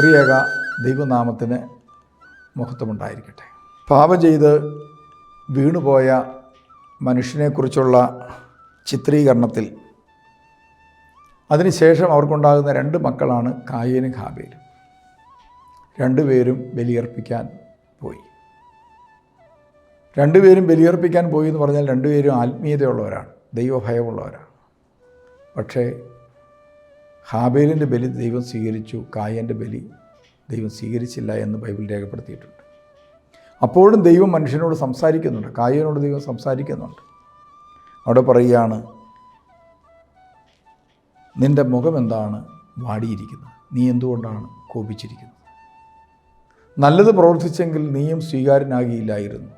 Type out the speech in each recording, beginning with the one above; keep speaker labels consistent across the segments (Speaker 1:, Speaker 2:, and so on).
Speaker 1: ത്രിയേക ദൈവനാമത്തിന് മഹത്വമുണ്ടായിരിക്കട്ടെ. പാപം ചെയ്ത് വീണുപോയ മനുഷ്യനെക്കുറിച്ചുള്ള ചിത്രീകരണത്തിൽ അതിനുശേഷം അവർക്കുണ്ടാകുന്ന രണ്ട് മക്കളാണ് കായേനും ഹാബേലും. രണ്ടുപേരും ബലിയർപ്പിക്കാൻ പോയി. രണ്ടുപേരും ബലിയർപ്പിക്കാൻ പോയി എന്ന് പറഞ്ഞാൽ രണ്ടുപേരും ആത്മീയതയുള്ളവരാണ് ദൈവഭയമുള്ളവരാണ്. പക്ഷേ ഹാബേലിന്റെ ബലി ദൈവം സ്വീകരിച്ചു കായന്റെ ബലി ദൈവം സ്വീകരിച്ചില്ല എന്ന് ബൈബിൾ രേഖപ്പെടുത്തിയിട്ടുണ്ട്. അപ്പോഴും ദൈവം മനുഷ്യനോട് സംസാരിക്കുന്നുണ്ട് കായനോട് ദൈവം സംസാരിക്കുന്നുണ്ട്. അവിടെ പറയുകയാണ് നിന്റെ മുഖം എന്താണ്? വാടിയിരിക്കുന്നത്. നീ എന്തുകൊണ്ടാണ് കോപിച്ചിരിക്കുന്നത്? നല്ലത് പ്രവർത്തിച്ചെങ്കിൽ നീയും സ്വീകാര്യനാകിയില്ലായിരുന്നു.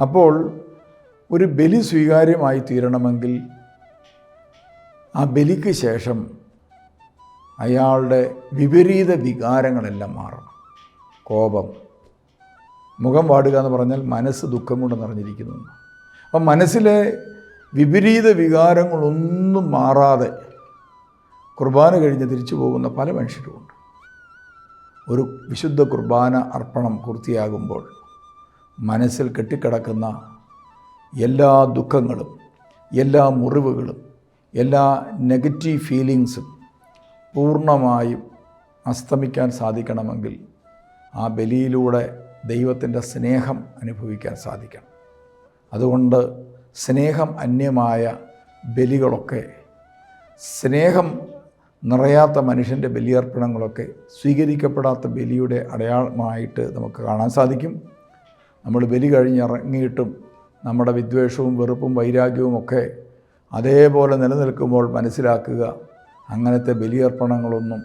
Speaker 1: അപ്പോൾ ഒരു ബലി സ്വീകാര്യമായി തീരണമെങ്കിൽ ആ ബലിക്ക് ശേഷം അയാളുടെ വിപരീത വികാരങ്ങളെല്ലാം മാറണം. കോപം. മുഖം വാടുക എന്ന് പറഞ്ഞാൽ മനസ്സ് ദുഃഖം കൊണ്ട് നിറഞ്ഞിരിക്കുന്നു. അപ്പം മനസ്സിലെ വിപരീത വികാരങ്ങളൊന്നും മാറാതെ കുർബാന കഴിഞ്ഞ് തിരിച്ചു പോകുന്ന പല മനുഷ്യരുമുണ്ട്. ഒരു വിശുദ്ധ കുർബാന അർപ്പണം പൂർത്തിയാകുമ്പോൾ മനസ്സിൽ കെട്ടിക്കിടക്കുന്ന എല്ലാ ദുഃഖങ്ങളും എല്ലാ മുറിവുകളും എല്ലാ നെഗറ്റീവ് ഫീലിങ്സും പൂർണമായും അസ്തമിക്കാൻ സാധിക്കണമെങ്കിൽ ആ ബലിയിലൂടെ ദൈവത്തിന്റെ സ്നേഹം അനുഭവിക്കാൻ സാധിക്കണം. അതുകൊണ്ട് സ്നേഹം അന്യമായ ബലികളൊക്കെ സ്നേഹം നിറയാത്ത മനുഷ്യന്റെ ബലിയർപ്പണങ്ങളൊക്കെ സ്വീകരിക്കപ്പെടാത്ത ബലിയുടെ അടയാളമായിട്ട് നമുക്ക് കാണാൻ സാധിക്കും. നമ്മൾ ബലി കഴിഞ്ഞിറങ്ങിയിട്ടും നമ്മുടെ വിദ്വേഷവും വെറുപ്പും വൈരാഗ്യവും ഒക്കെ അതേപോലെ നിലനിൽക്കുമ്പോൾ മനസ്സിലാക്കുക അങ്ങനത്തെ ബലിയർപ്പണങ്ങളൊന്നും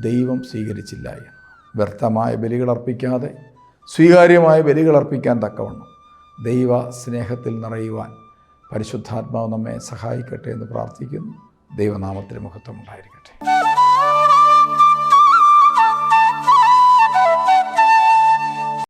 Speaker 1: ദൈവം സ്വീകരിച്ചില്ല. വ്യർത്ഥമായ ബലികളർപ്പിക്കാതെ സ്വീകാര്യമായ ബലികളർപ്പിക്കാൻ തക്കവണ്ണം ദൈവ സ്നേഹത്തിൽ നിറയുവാൻ പരിശുദ്ധാത്മാവ് നമ്മെ സഹായിക്കട്ടെ എന്ന് പ്രാർത്ഥിക്കുന്നു. ദൈവനാമത്തിന് മഹത്വം ഉണ്ടായിരിക്കട്ടെ